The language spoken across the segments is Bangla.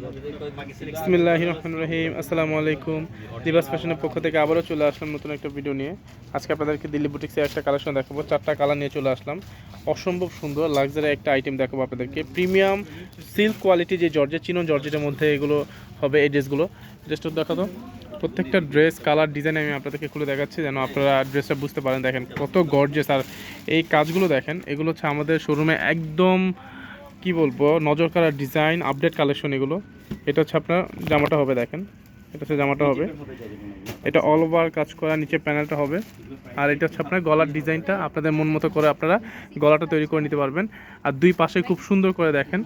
বিসমিল্লাহ রহমান রহিম। আসসালামু আলাইকুম। দিবাস ফ্যাশনের পক্ষ থেকে আবারও চলে আসলাম নতুন একটা ভিডিও নিয়ে। আজকে আপনাদেরকে দিল্লি বুটিক্সের একটা কালেকশন দেখাবো। চারটা কালার নিয়ে চলে আসলাম। অসম্ভব সুন্দর লাক্সারি একটা আইটেম দেখাবো আপনাদেরকে। প্রিমিয়াম সিল্ক কোয়ালিটি যে জর্জেট চিনন জর্জেটের মধ্যে এগুলো হবে এই ড্রেসগুলো ড্রেসটা দেখাতো। প্রত্যেকটা ড্রেস কালার ডিজাইন আমি আপনাদেরকে খুলে দেখাচ্ছি যেন আপনারা ড্রেসটা বুঝতে পারেন। দেখেন কত গর্জেস আর এই কাজগুলো দেখেন, এগুলো হচ্ছে আমাদের শোরুমে একদম কি বলব, নজর কালার ডিজাইন আপডেট কালেকশন এগুলো। এটা হচ্ছে আপনার জামাটা হবে দেখেন। এটা হচ্ছে জামাটা হবে। এটা অল ওভার কাজ করা, নিচে প্যানেলটা হবে। আর এটা হচ্ছে আপনার গলার ডিজাইনটা আপনাদের মন মতো করে আপনারা গলাটা তৈরি করে নিতে পারবেন। আর দুই পাশে খুব সুন্দর করে দেখেন।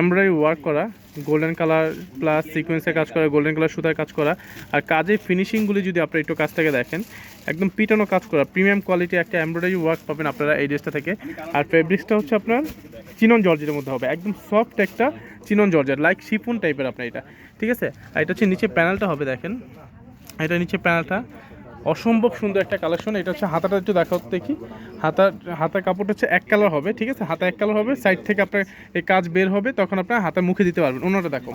এমব্রয়ডারি ওয়ার্ক করা গোল্ডেন কালার প্লাস সিকোয়েন্সের কাজ করা গোল্ডেন কালার সুতার কাজ করা। আর কাজের ফিনিশিংগুলি যদি আপনারা একটু কাছ থেকে দেখেন, একদম পিটানো কাজ করা। প্রিমিয়াম কোয়ালিটি একটা এমব্রয়ডারি ওয়ার্ক পাবেন আপনারা এই ড্রেসটা থেকে। আর ফেব্রিক্সটা হচ্ছে আপনার চিনন জর্জের মধ্যে হবে। একদম সফট একটা চিনন জর্জেট লাইক শিফুন টাইপের আপনার এটা। ঠিক আছে? আর এটা হচ্ছে নিচে প্যানেলটা হবে, দেখেন। এটা নিচে প্যানেলটা অসম্ভব সুন্দর একটা কালেকশন। এটা হচ্ছে হাতাটা একটু দেখা দেখি। হাতা, হাতার কাপড়টা হচ্ছে এক কালার হবে, ঠিক আছে? হাতা এক কালার হবে, সাইড থেকে আপনার এই কাজ বের হবে, তখন আপনার হাতার মুখে দিতে পারবেন। অন্যটা দেখো।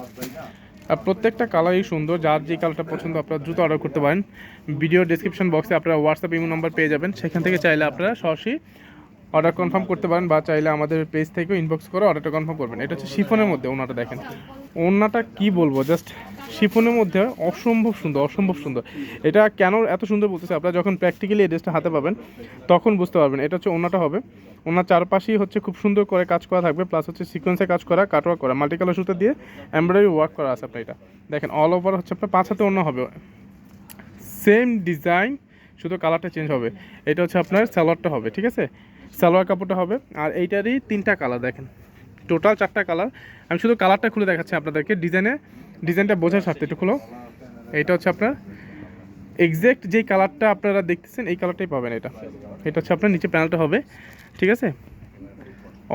আর প্রত্যেকটা কালারই সুন্দর, যার যে কালারটা পছন্দ আপনারা জুতো অর্ডার করতে পারেন। ভিডিও ডিসক্রিপশন বক্সে আপনারা হোয়াটসঅ্যাপ ইমো নাম্বার পেয়ে যাবেন। সেখান থেকে চাইলে আপনারা সরাসরি অর্ডার কনফার্ম করতে পারেন বা চাইলে আমাদের পেজ থেকেও ইনবক্স করে অর্ডারটা কনফার্ম করবেন। এটা হচ্ছে শিফনের মধ্যে ওনাটা দেখেন। ওনাটা কি বলব? জাস্ট শিফনের মধ্যে অসম্ভব সুন্দর অসম্ভব সুন্দর। এটা কেন এত সুন্দর বলতেছে? আপনারা যখন প্র্যাকটিক্যালি এই ড্রেসটা হাতে পাবেন, তখন বুঝতে পারবেন। এটা হচ্ছে ওনাটা হবে। ওনার চারপাশেই হচ্ছে খুব সুন্দর করে কাজ করা থাকবে। প্লাস হচ্ছে সিকোয়েন্সে কাজ করা কাটওয়ার্ক করা মাল্টি কালার সুতো দিয়ে এমব্রয়ডারি ওয়ার্ক করা আছে আপনার এটা। দেখেন অল ওভার হচ্ছে আপনার পাঁচ হাতে অন্য হবে। সেম ডিজাইন শুধু কালারটা চেঞ্জ হবে। এটা হচ্ছে আপনার সালোয়ারটা হবে, ঠিক আছে? সালোয়ার কাপড়টা হবে। আর এইটারই তিনটা কালার দেখেন। টোটাল চারটা কালার আমি শুধু কালারটা খুলে দেখাচ্ছি আপনাদেরকে। ডিজাইনে ডিজাইনটা বোঝার স্বার্থে একটু খুলো। এইটা হচ্ছে আপনার এক্স্যাক্ট যেই কালারটা আপনারা দেখতেছেন, এই কালারটাই পাবেন এটা। এটা হচ্ছে আপনার নিচে প্যানেলটা হবে। ঠিক আছে?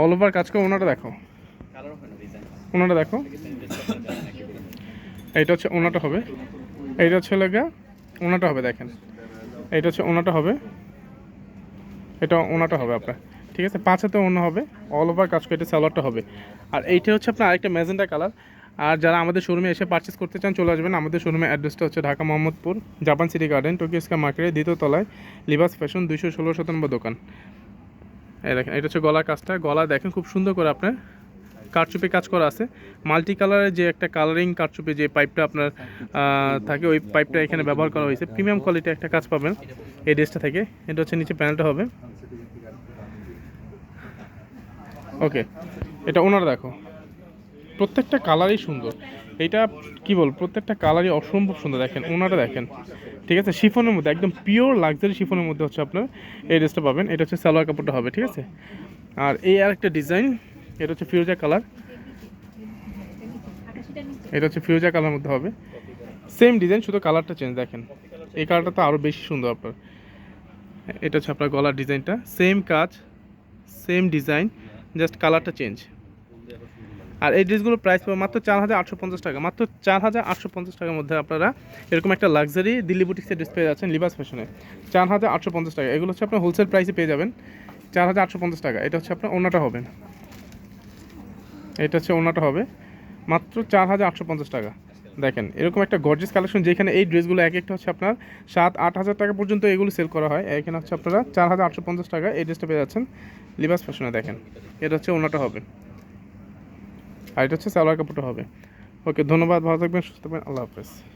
অল ওভার কাজ করে ওনাটা দেখো ওনাটা দেখো এইটা হচ্ছে ওনাটা হবে। এইটা হচ্ছে লাগা ওনাটা হবে দেখেন। এইটা হচ্ছে ওনাটা হবে। এটা ওনাটা হবে আপনার। ঠিক আছে? পাঁচ হাতে অন্য হবে। অল ওভার কাজ করে, এটা স্যালোয়ারটা হবে। আর এইটা হচ্ছে আপনার আরেকটা ম্যাজেন্টা কালার। আর যারা আমাদের শোরুমে এসে পারচেস করতে চান, চলে আসবেন। আমাদের শোরুমের অ্যাড্রেসটা হচ্ছে Dhaka Mohammadpur, Japan city garden Tokyo square মার্কেটের দ্বিতীয় তলায় লিবাস ফ্যাশন দুইশো ষোলো শতানব্বই দোকান। এই দেখেন, এটা হচ্ছে গলার কাজটা। গলা দেখেন খুব সুন্দর করে আপনার কারচুপি কাজ করা আছে। মাল্টি কালারের যে একটা কালারিং কারচুপি, যে পাইপটা আপনার থাকে, ওই পাইপটা এখানে ব্যবহার করা হয়েছে। প্রিমিয়াম কোয়ালিটি একটা কাজ পাবেন এই ড্রেসটা থেকে। এটা হচ্ছে নিচে প্যানেলটা হবে। ওকে, এটা ওনারা দেখো। প্রত্যেকটা কালারই সুন্দর। এটা কি বল, প্রত্যেকটা কালারই অসম্ভব সুন্দর, দেখেন ওনারা দেখেন। ঠিক আছে, শিফনের মধ্যে, একদম পিওর লাক্সারি শিফনের মধ্যে হচ্ছে আপনার এই ড্রেসটা পাবেন। এটা হচ্ছে সালোয়ার কাপড়টা হবে, ঠিক আছে? আর এই আর একটা ডিজাইন এটা হচ্ছে ফিরোজা কালার। এটা হচ্ছে ফিরোজা কালার মধ্যে হবে। সেম ডিজাইন শুধু কালারটা চেঞ্জ দেখেন। এই কালারটা তো আরও বেশি সুন্দর আপনার। এটা হচ্ছে আপনার গলার ডিজাইনটা সেম কাজ সেম ডিজাইন জাস্ট কালারটা চেঞ্জ। আর এই ড্রেসগুলোর প্রাইস পাবে মাত্র চার হাজার আটশো পঞ্চাশ টাকা। মাত্র চার হাজার আটশো পঞ্চাশ টাকার মধ্যে আপনারা এরকম একটা লাক্সারি দিল্লি বুটিক্সের ড্রেস পেয়ে যাচ্ছেন লিবাস ফ্যাশনে চার হাজার আটশো পঞ্চাশ টাকা। এগুলো হচ্ছে আপনার হোলসেল প্রাইসে পেয়ে যাবেন। চার হাজার আটশো পঞ্চাশ টাকা। এটা হচ্ছে আপনার ওনাটা হবে। এটা হচ্ছে ওনাটা হবে। মাত্র চার হাজার আটশো পঞ্চাশ টাকা। দেখেন, এরকম একটা গর্জিয়াস কালেকশন যেখানে এই ড্রেসগুলো এক একটা হচ্ছে আপনার সাত আট হাজার টাকা পর্যন্ত এগুলো সেল করা হয়। এখানে হচ্ছে আপনারা চার হাজার আটশো পঞ্চাশ টাকা এই ড্রেসটা পেয়ে যাচ্ছেন। লিবাস ফ্যাশনে দেখেন। এটা হচ্ছে ওনাটা হবে। আর এটা হচ্ছে সালোয়ার কাপড়টা হবে। ওকে, ধন্যবাদ, ভালো থাকবেন, সুস্থ থাকবেন, আল্লাহ হাফেজ।